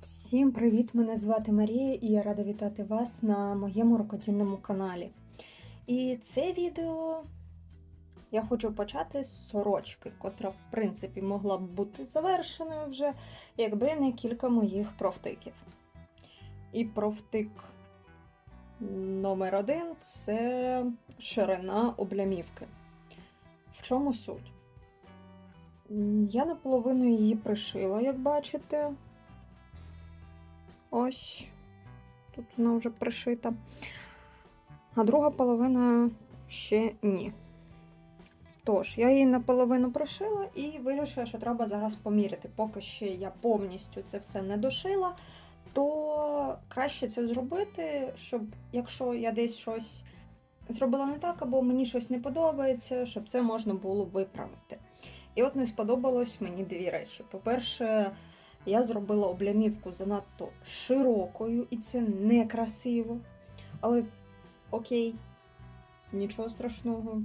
Всім привіт! Мене звати Марія і я рада вітати вас на моєму рукодільному каналі. І це відео я хочу почати з сорочки, котра, в принципі, могла б бути завершеною вже, якби не кілька моїх профтиків. І профтик номер один це ширина облямівки. В чому суть? Я наполовину її пришила, як бачите. Ось. Тут вона вже пришита. А друга половина ще ні. Тож, я її наполовину пришила і вирішила, що треба зараз поміряти. Поки ще я повністю це все не дошила, то краще це зробити, щоб якщо я десь щось зробила не так, або мені щось не подобається, щоб це можна було виправити. І от не сподобалось мені дві речі. По-перше, я зробила облямівку занадто широкою, і це некрасиво. Але окей, нічого страшного.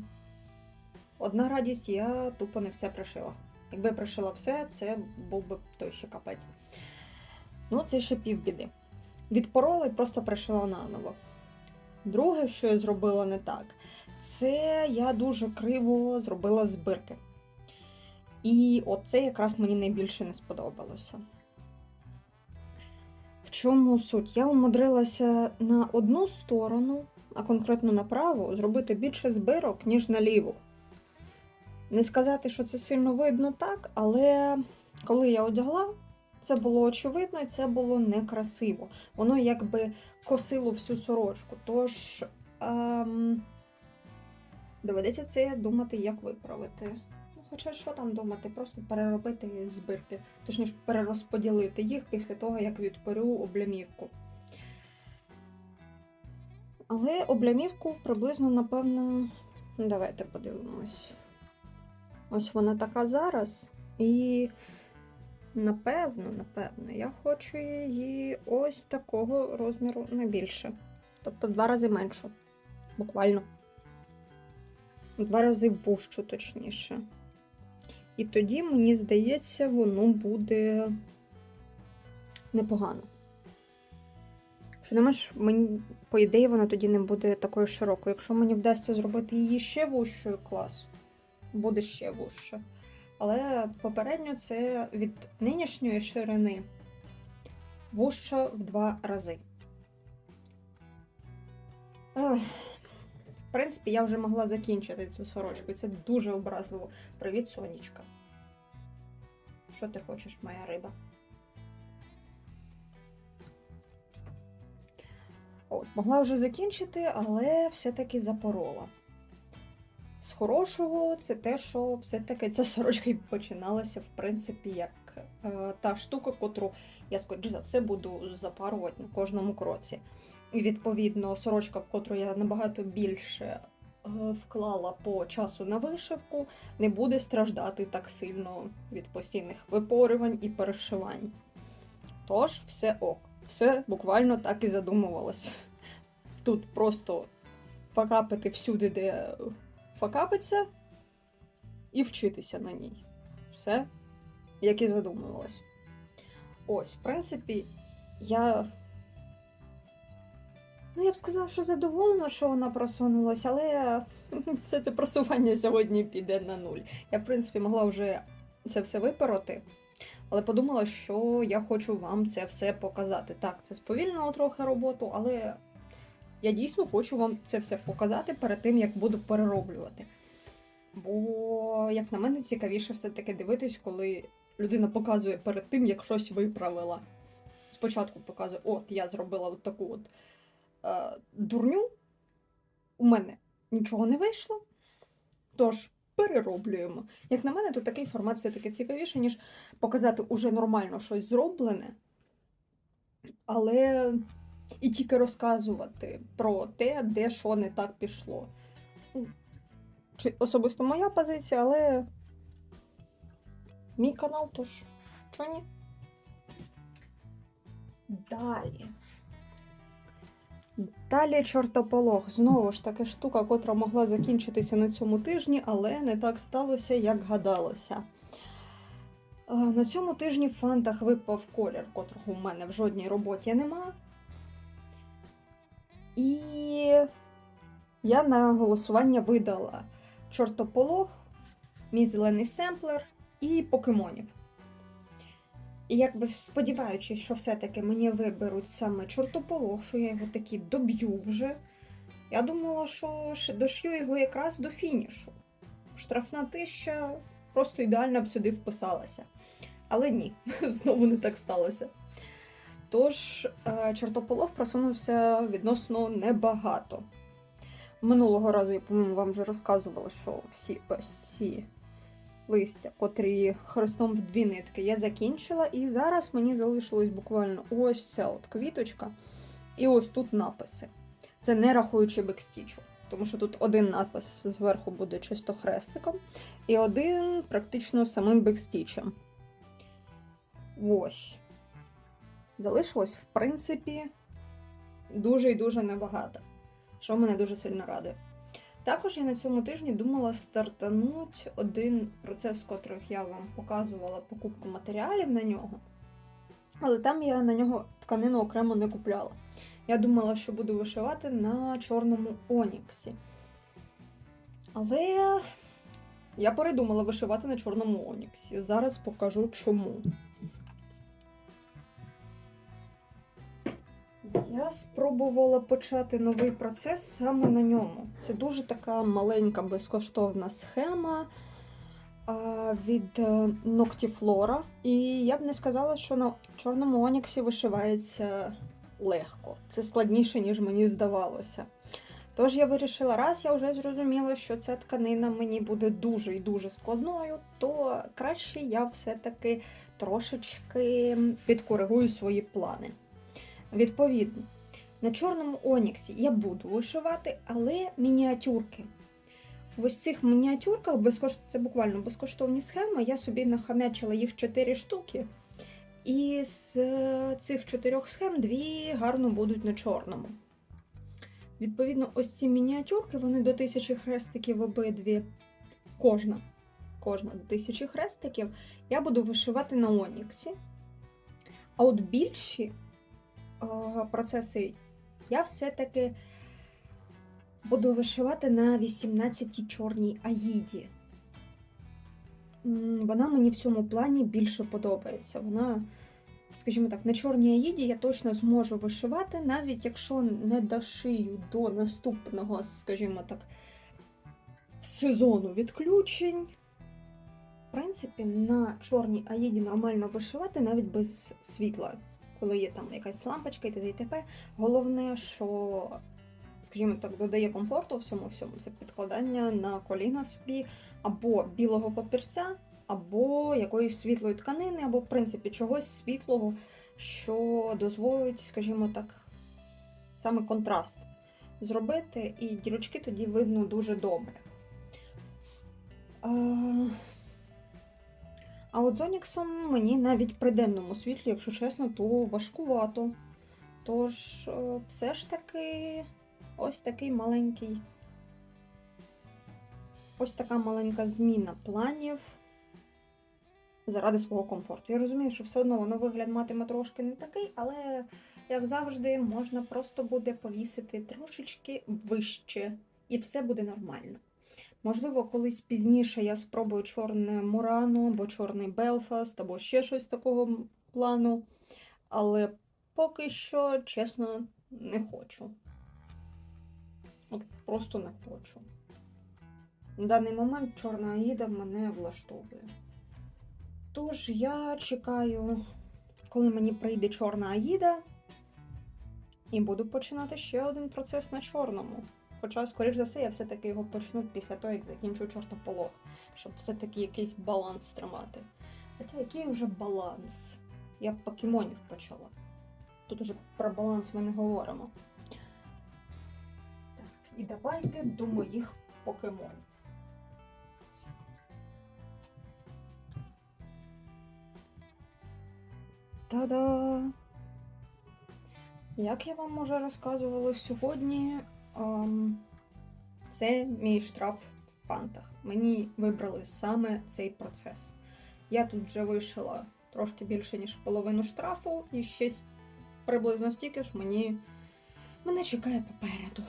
Одна радість, я тупо не все пришила. Якби я пришила все, це був би той ще капець. Ну, це ще півбіди. Відпорола і просто пришила наново. Друге, що я зробила не так, це я дуже криво зробила збирки. І оце якраз мені найбільше не сподобалося. В чому суть? Я умудрилася на одну сторону, а конкретно на праву, зробити більше збирок, ніж на ліву. Не сказати, що це сильно видно так, але коли я одягла, це було очевидно і це було некрасиво. Воно якби косило всю сорочку. Тож ем, доведеться це думати, як виправити. Хоча що там думати, просто переробити збирки, точніше перерозподілити їх після того, як відперю облямівку. Але облямівку приблизно, напевно, ну, давайте подивимось. Ось вона така зараз. І напевно, напевно, я хочу її ось такого розміру не більше. Тобто в два рази меншу. Буквально. Два рази вужчу, точніше. І тоді, мені здається, воно буде непогано. Що не мені, по ідеї, вона тоді не буде такою широкою. Якщо мені вдасться зробити її ще вущою клас, буде ще вужче. Але попередньо це від нинішньої ширини вужча в два рази. Ех. Принципі, я вже могла закінчити цю сорочку, це дуже образливо. Привіт, сонечка. Що ти хочеш, моя риба? От, могла вже закінчити, але все-таки запорола. З хорошого, це те, що все-таки ця сорочка починалася, в принципі, як е, та штука, котру я, скоріш за все, буду запарувати на кожному кроці. І відповідно, сорочка, в котру я набагато більше е, вклала по часу на вишивку, не буде страждати так сильно від постійних випорювань і перешивань. Тож, все ок, все буквально так і задумувалось. Тут просто факапити всюди, де факапиться, і вчитися на ній. Все, як і задумувалось. Ось, в принципі, я. Ну, я б сказала, що задоволена, що вона просунулася, але все це просування сьогодні піде на нуль. Я, в принципі, могла вже це все випороти, але подумала, що я хочу вам це все показати. Так, це сповільнило трохи роботу, але я дійсно хочу вам це все показати перед тим, як буду перероблювати. Бо, як на мене, цікавіше все-таки дивитись, коли людина показує перед тим, як щось виправила. Спочатку показує, от я зробила от таку от дурню, у мене нічого не вийшло. Тож перероблюємо. Як на мене, то такий формат все-таки цікавіше, ніж показати уже нормально щось зроблене, але і тільки розказувати про те, де що не так пішло. Ну, Чи особисто моя позиція, але мій канал, тож чого ні? Далі. Далі чортополох. Знову ж таки штука, котра могла закінчитися на цьому тижні, але не так сталося, як гадалося. Е, На цьому тижні в фантах випав колір, котрого в мене в жодній роботі нема. І я на голосування видала чортополох, мій зелений семплер і покемонів. І якби сподіваючись, що все-таки мені виберуть саме чортополох, що я його таки доб'ю вже. Я думала, що дошью його якраз до фінішу. Штрафна тисяча просто ідеально б сюди вписалася. Але ні, знову не так сталося. Тож, е, чортополох просунувся відносно небагато. Минулого разу, я, по-моєму, вам вже розказувала, що всі ось ці листя, котрі хрестом в дві нитки, я закінчила, і зараз мені залишилось буквально ось ця от квіточка, і ось тут написи. Це не рахуючи бекстічу, тому що тут один напис зверху буде чисто хрестиком, і один практично самим бекстічем. Ось. Залишилось, в принципі, дуже і дуже небагато, що мене дуже сильно радує. Також я на цьому тижні думала стартануть один процес, з котрих я вам показувала покупку матеріалів на нього. Але там я на нього тканину окремо не купляла. Я думала, що буду вишивати на чорному оніксі. Але я передумала вишивати на чорному оніксі. Зараз покажу чому. Я спробувала почати новий процес саме на ньому. Це дуже така маленька безкоштовна схема від е, Noctiflora. І я б не сказала, що на чорному оніксі вишивається легко. Це складніше, ніж мені здавалося. Тож я вирішила, раз я вже зрозуміла, що ця тканина мені буде дуже і дуже складною, то краще я все-таки трошечки підкоригую свої плани. Відповідно, на чорному оніксі я буду вишивати, але мініатюрки. В ось цих мініатюрках безкош... це буквально безкоштовні схеми. Я собі нахамячила їх 4 штуки. І з е, цих чотирьох схем дві гарно будуть на чорному. Відповідно, ось ці мініатюрки, вони до тисячі хрестиків обидві. Кожна. Кожна до тисячі хрестиків я буду вишивати на оніксі. А от більші процеси я все-таки буду вишивати на 18-й чорній аїді. Вона мені в цьому плані більше подобається. Вона, скажімо так, на чорній аїді я точно зможу вишивати, навіть якщо не дошию до наступного, скажімо так, сезону відключень. В принципі, на чорній аїді нормально вишивати навіть без світла, коли є там якась лампочка і т.д. і т.п. Головне, що, скажімо так, додає комфорту всьому всьому. Це підкладання на коліна собі або білого папірця, або якоїсь світлої тканини, або, в принципі, чогось світлого, що дозволить, скажімо так, саме контраст зробити, і дірочки тоді видно дуже добре. А... От з Оніксом мені навіть при денному світлі, якщо чесно, то важкувато. Тож, е, все ж таки, ось такий маленький. Ось така маленька зміна планів заради свого комфорту. Я розумію, що все одно воно вигляд матиме трошки не такий, але, як завжди, можна просто буде повісити трошечки вище, і все буде нормально. Можливо, колись пізніше я спробую чорне Мурано, або чорний Белфаст, або ще щось такого плану. Але поки що, чесно, не хочу. От просто не хочу. На даний момент чорна аїда мене влаштовує. Тож я чекаю, коли мені прийде чорна аїда, і буду починати ще один процес на чорному. Хоча, скоріш за все, я все-таки його почну після того, як закінчу чортополох, щоб все-таки якийсь баланс тримати. Хоча який вже баланс? Я покемонів почала. Тут уже про баланс ми не говоримо. Так, і давайте до моїх покемонів. Та-да! Як я вам вже розказувала сьогодні, це мій штраф в фантах. Мені вибрали саме цей процес. Я тут вже вишила трошки більше, ніж половину штрафу, і ще приблизно стільки ж мені мене чекає попереду.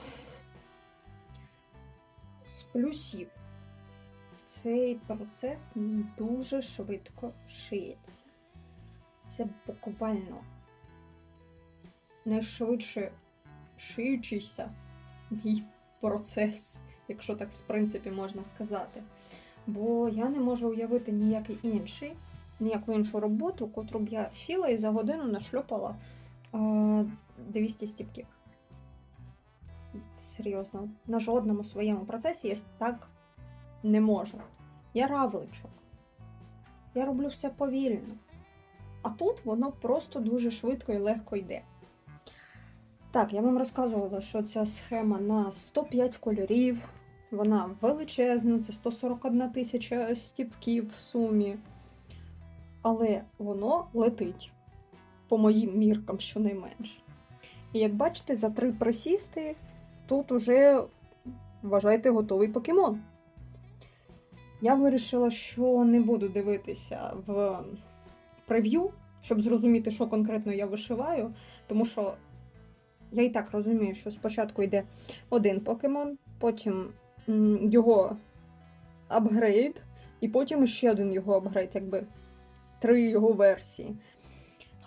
З плюсів цей процес дуже швидко шиється. Це буквально найшвидше шиючийся мій процес, якщо так в принципі можна сказати. Бо я не можу уявити ніякий інший, ніяку іншу роботу, котру б я сіла і за годину нашльопала е, 200 стіпків. Серйозно, на жодному своєму процесі я так не можу. Я равличок. Я роблю все повільно. А тут воно просто дуже швидко і легко йде. Так, я вам розказувала, що ця схема на 105 кольорів. Вона величезна, це 141 тисяча стіпків в сумі. Але воно летить по моїм міркам, щонайменше. І як бачите, за три присісти тут уже вважайте готовий покемон. Я вирішила, що не буду дивитися в прев'ю, щоб зрозуміти, що конкретно я вишиваю, тому що я і так розумію, що спочатку йде один покемон, потім його апгрейд, і потім ще один його апгрейд, якби три його версії.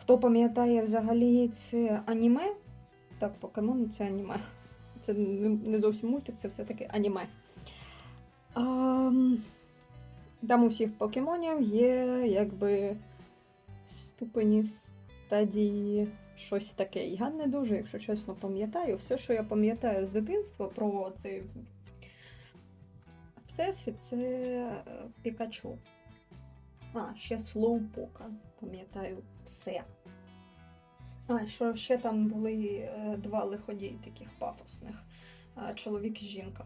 Хто пам'ятає взагалі це аніме? Так, покемон це аніме. Це не зовсім мультик, це все-таки аніме. А, там у всіх покемонів є якби ступені стадії, щось таке. Я не дуже, якщо чесно, пам'ятаю. Все, що я пам'ятаю з дитинства про цей всесвіт, це е, Пікачу. А, ще Слоупока, пам'ятаю все. А, що ще там були е, два лиходії таких пафосних чоловік і жінка.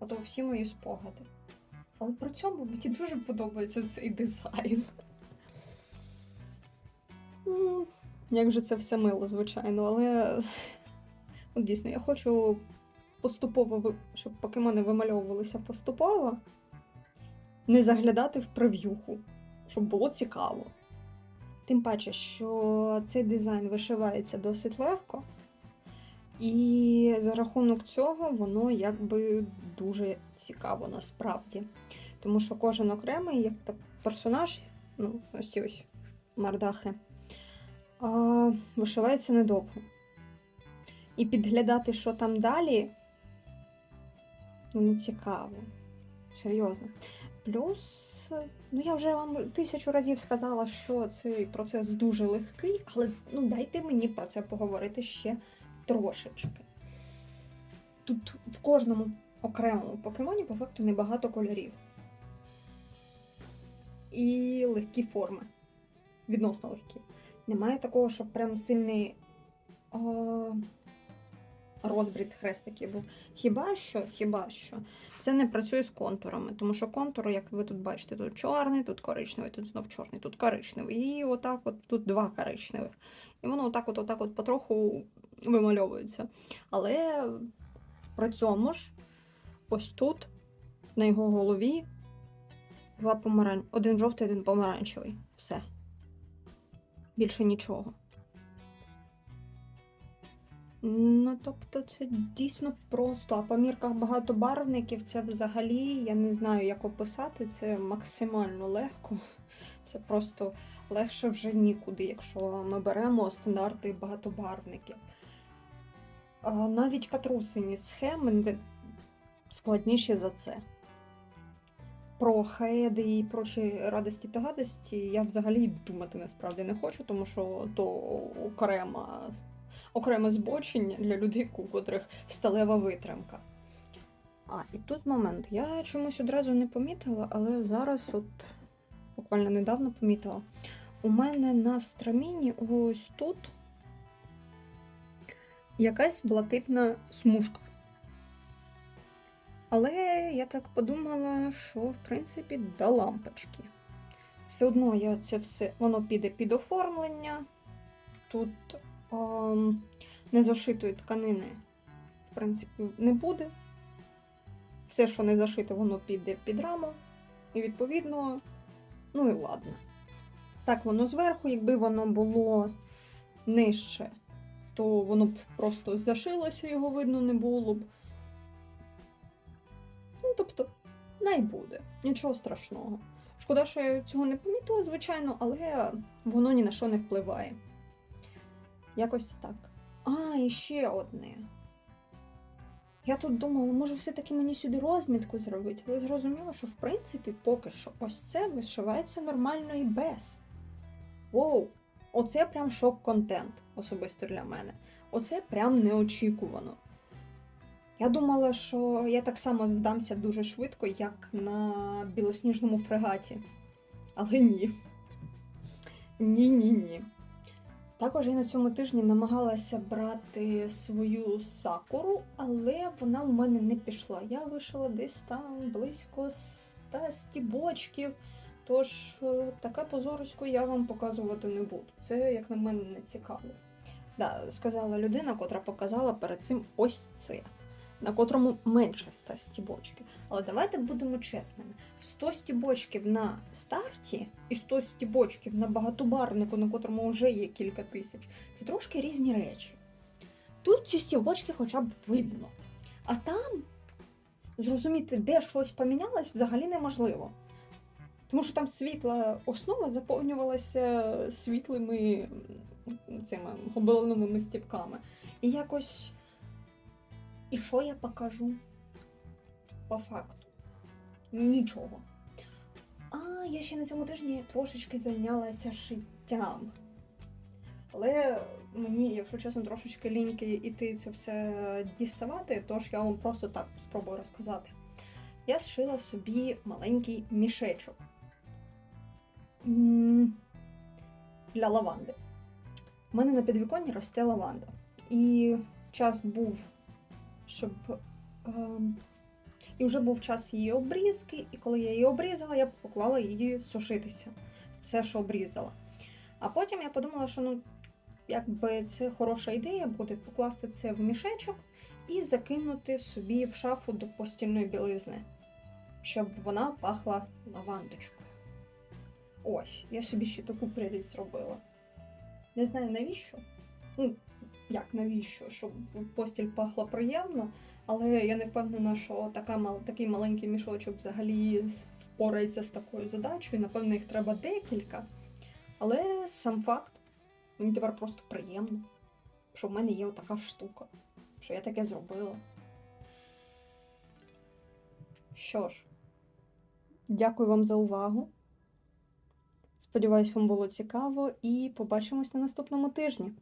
Ото всі мої спогади. Але при цьому мені дуже подобається цей дизайн. Ну, Як же це все мило, звичайно, але от дійсно я хочу поступово, щоб покемони вимальовувалися поступово, не заглядати в прев'юху, щоб було цікаво. Тим паче, що цей дизайн вишивається досить легко, і за рахунок цього воно якби дуже цікаво насправді. Тому що кожен окремий, як персонаж, ну, ось ось мардахи, а, вишивається недовго. І підглядати, що там далі, ну, не цікаво. Серйозно. Плюс, ну я вже вам тисячу разів сказала, що цей процес дуже легкий, але ну дайте мені про це поговорити ще трошечки. Тут в кожному окремому покемоні по факту небагато кольорів. І легкі форми. Відносно легкі. Немає такого, щоб прям сильний а, розбрід хрестиків був. Хіба що, хіба що, це не працює з контурами, тому що контур, як ви тут бачите, тут чорний, тут коричневий, тут знов чорний, тут коричневий. І отак от тут два коричневих. І воно отак от, отак от потроху вимальовується. Але при цьому ж, ось тут, на його голові, два помаран... один жовтий, один помаранчевий. Все. Більше нічого. Ну, тобто, це дійсно просто. А по мірках багатобарвників це взагалі, я не знаю, як описати, це максимально легко. Це просто легше вже нікуди, якщо ми беремо стандарти багатобарвників. Навіть катрусині схеми складніші за це. Про хеди і прочі радості та гадості я взагалі думати насправді не хочу, тому що то окрема, окреме збочення для людей, у котрих сталева витримка. А, і тут момент. Я чомусь одразу не помітила, але зараз, от буквально недавно помітила. У мене на страміні ось тут якась блакитна смужка. Але я так подумала, що в принципі до лампочки. Все одно я це все, воно піде під оформлення. Тут ем, незашитої тканини, в принципі, не буде. Все, що не зашите, воно піде під раму. І відповідно Ну і ладно. Так, воно зверху, якби воно було нижче, то воно б просто зашилося, його видно не було б. Ну, тобто, най буде, нічого страшного. Шкода, що я цього не помітила, звичайно, але воно ні на що не впливає. Якось так. А, і ще одне. Я тут думала, може все-таки мені сюди розмітку зробити, але зрозуміла, що в принципі поки що ось це вишивається нормально і без. Воу! Оце прям шок-контент, особисто для мене. Оце прям неочікувано. Я думала, що я так само здамся дуже швидко, як на білосніжному фрегаті. Але ні. Ні-ні ні. Також я на цьому тижні намагалася брати свою сакуру, але вона у мене не пішла. Я вишила десь там близько 100 стібочків. Тож е, таке позорисько я вам показувати не буду. Це, як на мене, не цікаво. Да, сказала людина, котра показала перед цим ось це, на котрому менше 100 стібочків. Але давайте будемо чесними: 100 стібочків на старті і 100 стібочків на багатобарнику, на котрому вже є кілька тисяч, це трошки різні речі. Тут ці стібочки хоча б видно. А там зрозуміти, де щось помінялось, взагалі неможливо. Тому що там світла основа заповнювалася світлими цими гобеленовими стіпками. І якось. І що я покажу? По факту. Нічого. А, я ще на цьому тижні трошечки зайнялася шиттям. Але мені, якщо чесно, трошечки ліньки іти це все діставати, тож я вам просто так спробую розказати. Я зшила собі маленький мішечок для лаванди. У мене на підвіконні росте лаванда. І час був, щоб. ем, і вже був час її обрізки, і коли я її обрізала, я поклала її сушитися. Це, що обрізала. А потім я подумала, що ну, якби це хороша ідея буде покласти це в мішечок і закинути собі в шафу до постільної білизни, щоб вона пахла лавандочкою. Ось, я собі ще таку прелість зробила. Не знаю навіщо. Ну, як навіщо? Щоб постіль пахла приємно, але я не впевнена, що така, такий маленький мішочок взагалі впорається з такою задачею. Напевно, їх треба декілька. Але сам факт, мені тепер просто приємно, що в мене є отака штука, що я таке зробила. Що ж, дякую вам за увагу. Сподіваюсь, вам було цікаво і побачимось на наступному тижні.